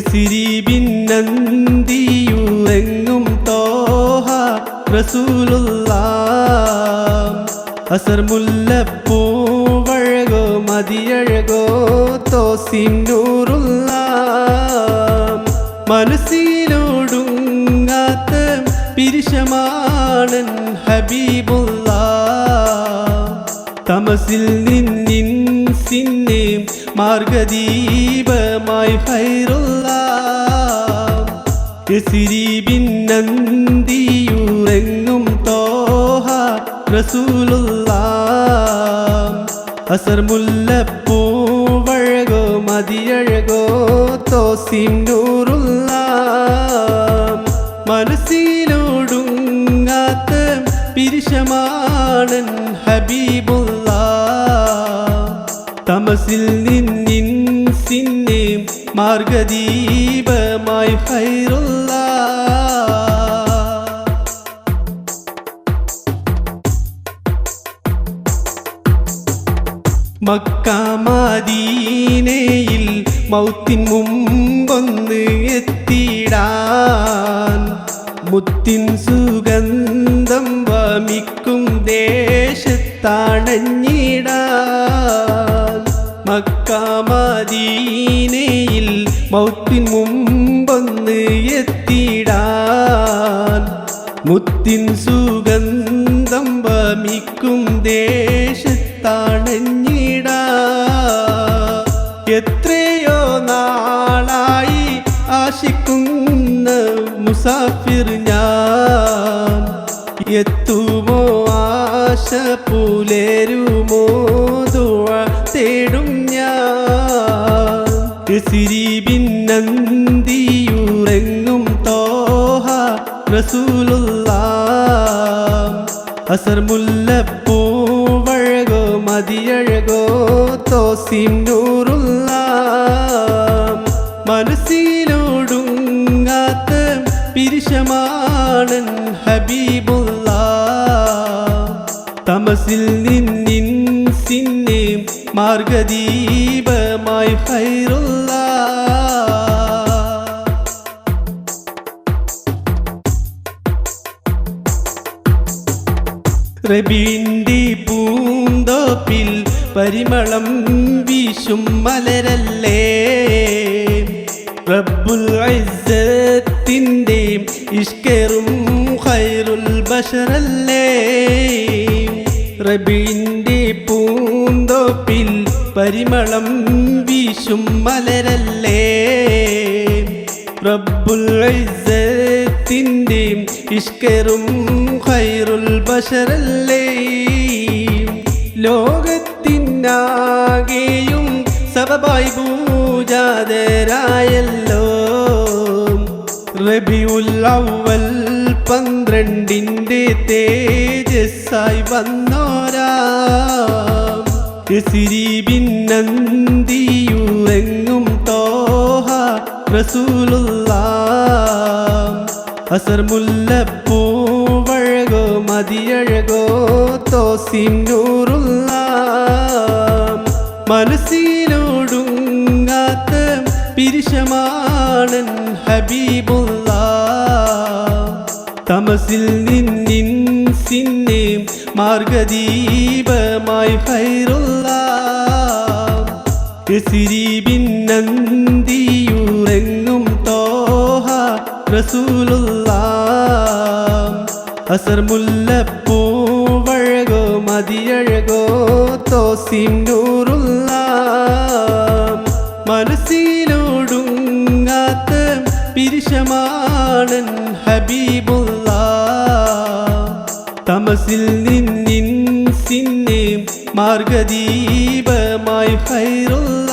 സിരിബിന്നന്തിയുറങ്ങും തോഹ റസൂലുള്ള. അസർ മുല്ലപ്പൂവഴകോ മതിയഴകോ തോസിന്നൂറുള്ള. മനസ്സിലോടുങ്ങാത്ത പിരിശമാണൻ ഹബീബുള്ള. തമസിൽ നിന്നിൻ സിന്നെ മാർഗദീപമായി ഹൈറുള്ള സിരിബിന്നന്തിയുറങ്ങും തോഹ റസൂലുള്ള. അസർ മുല്ലപ്പൂവഴകോ മതിയഴകോ തോസിം നൂറുള്ള. മനസ്സിലോടുങ്ങാത്ത പിരിശമാണൻ ഹബീബുള്ള തമസിൽ നിന്നിൻ സിന്നെ മാർഗദീപമായി ഹൈറുള്ള മക്കാമദീനയിൽ മൗത്തിൻ മുമ്പൊന്ന് എത്തിടാൻ മുത്തിൻ സുഗന്ധം വമിക്കും ദേശത്താണഞ്ഞിടാൻ. മക്കാമദീനയിൽ മൗത്തിൻ മുമ്പൊന്ന് എത്തിടാൻ മുത്തിൻ സുഗന്ധം വമിക്കും ദേശത്താണഞ്ഞിടാ എത്രയോ നാളായി ആശിക്കുന്ന മുസാഫിർ ഞാൻ. എത്തുമോ ആശ പുലരുമോ സിരിബിന്നന്തിയുറങ്ങും തോഹ റസൂലുള്ള അസർ മുല്ലപ്പൂവഴകോ മതിയഴകോ തോസിം നൂറുള്ള മനസ്സിലോടുങ്ങാത്ത പിരിശമാണൻ ഹബീബുള്ള തമസിൽ നിന്നിൻ സിന്നെ മാർഗദീപമായി ഹൈറുള്ള റബീന്റെ പൂന്തോപ്പിൽ പരിമളം വീശും മലരല്ലേ? റബ്ബുൽ ഐസത്തിന്റെ ഇഷ്കറും ഖൈറുൽ ബഷറല്ലേ? റബീന്റെ പൂന്തോപ്പിൽ പരിമളം വീശും മലരല്ലേ? റബ്ബുൽ ഐസത്തിന്റെ ഇഷ്കറും ഖൈറുൽ ബഷറല്ലേ ലോകത്തിനാകെയും സബബായി പൂജാതരായല്ലോ. റബിയുൽ അവൽ പന്ത്രണ്ടിന്റെ തേജസ്സായി വന്നോരാ. സിരിബിന്നന്തിയുറങ്ങും തോഹ റസൂലുള്ള. അസർ മുല്ലപ്പൂവഴകോ തോസിം നൂറുള്ള മനസ്സിലോടുങ്ങാത്ത പിരിശമാണൻ ഹബീബുള്ള തമസിൽ നിന്നിൻ സിന്നെ മാർഗദീപമായി ഹൈറുള്ള സിരിബിന്നന്തിയുറങ്ങും തോഹ റസൂലുള്ള മതിയഴകോ? തോസിം നൂറുള്ള മനസ്സിലോടുങ്ങാത്ത പിരിശമാണൻ ഹബീബുള്ള. തമസിൽ നിന്നിൻ സിന്നെ മാർഗദീപമായി ഹൈറുള്ള.